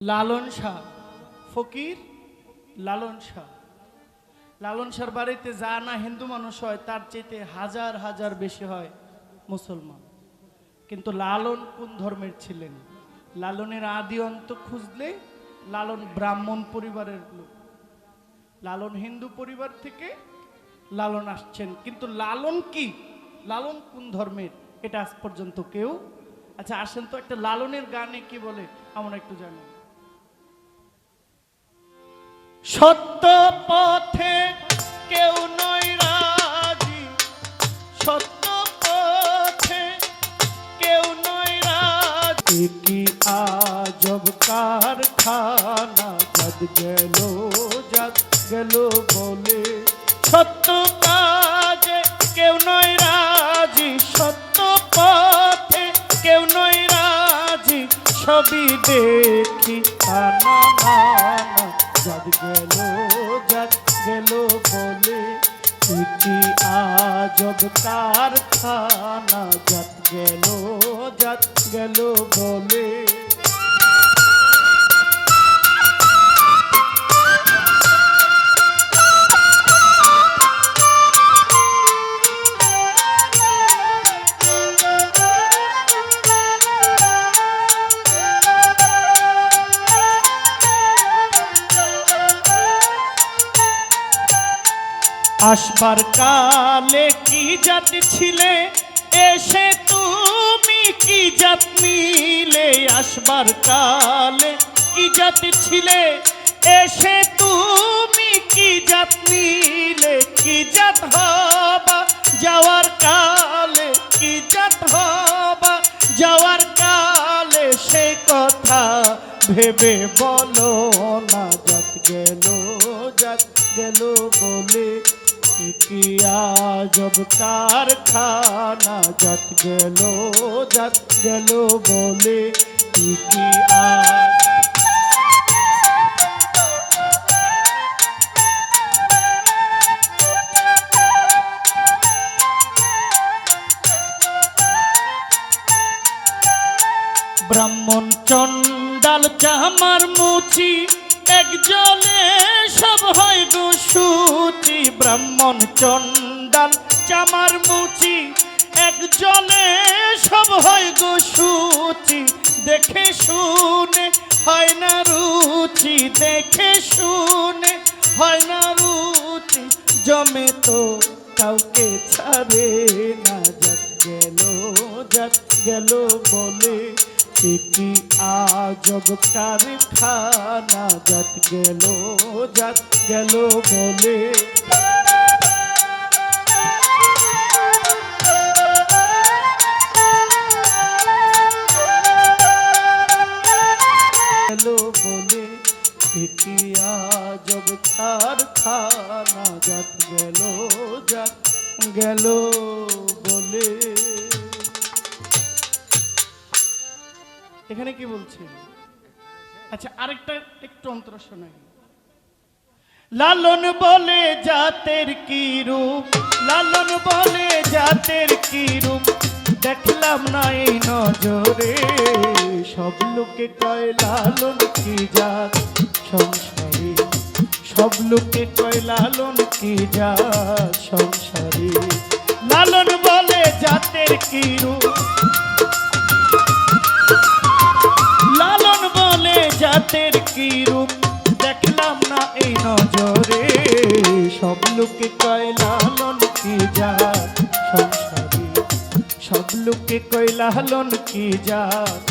লালন শাহ, ফকির লালন শাহ। লালন শাহর বাড়িতে যা না হিন্দু মানুষ হয়, তার চাইতে হাজার হাজার বেশি হয় মুসলমান। কিন্তু লালন কোন ধর্মের ছিলেন? লালনের আদি অন্ত খুঁজলে লালন ব্রাহ্মণ পরিবারের লোক। লালন হিন্দু পরিবার থেকে লালন আসছেন। কিন্তু লালন কি? লালন কোন ধর্মের? এটা আজ পর্যন্ত কেউ আচ্ছা আসেন তো একটা লালনের গানে কি বলে? আমরা একটু জানি। সত্য পথে কেউ নয় রাজি। সত্য পথে কেউ নয় রাজি। কি আজব কারখানা যাদ গেল যাদ গেল বলে? সত্য কাজে কেউ নয় রাজি। সত্য পথে কেউ নয় রাজি। ছবি দেখি আনা যাদ গেল যাদ গেল বলে ইতি আজব কারখানা। যাত গেল যাত গেল বলে আসবার কালে কি জাতি ছিলে? এসে তুমি কি জাত নিলে? আসবার কালে কি জাতি ছিলে? এসে তুমি কি জাত নিলে? কি জাত হবা যাওয়ার কালে? কি জাত হবা যাওয়ার কালে? সে কথা ভেবে বলো না, জাত গেল জাত গেল বলে কি আজব কারখানা জাত গেল জাত গেল বলে আজ ব্রাহ্মণ চণ্ডাল চামার মুচি একজনে সব হয় দুসুচি ব্রাহ্মণ চণ্ডাল, চামার মুচি। একজনে সব হয় গোসুচি দেখে শুনে হয় না রুচি, দেখে শুনে হয় না রুচি। জমে তো কাউকে ছাড়ে না যাত গেল যাত গেল বলে এটি আজব কারখানা, যাত গেল যাত গেল বলে। বলে এটি আজব কারখানা, যাত গেল যাত গেল বলে। এখানে কি বলছে? আচ্ছা আরেকটা একটু অন্তর শোনাই। লালন বলে জাতের কি রূপ? লালন বলে জাতের কি রূপ? দেখলাম না এই নজরে। সব লোকে কয়, লালন কি জাত? সংসারে। সব লোকে কয়, লালন কি জাত? সংসারে। লালন বলে জাতের কি রূপ? জাতের কি রূপ? দেখলাম না এই নজরে। সব লোকে কয় লালন কি যা সংসারে সব লোকে কয় লালন কি জাত?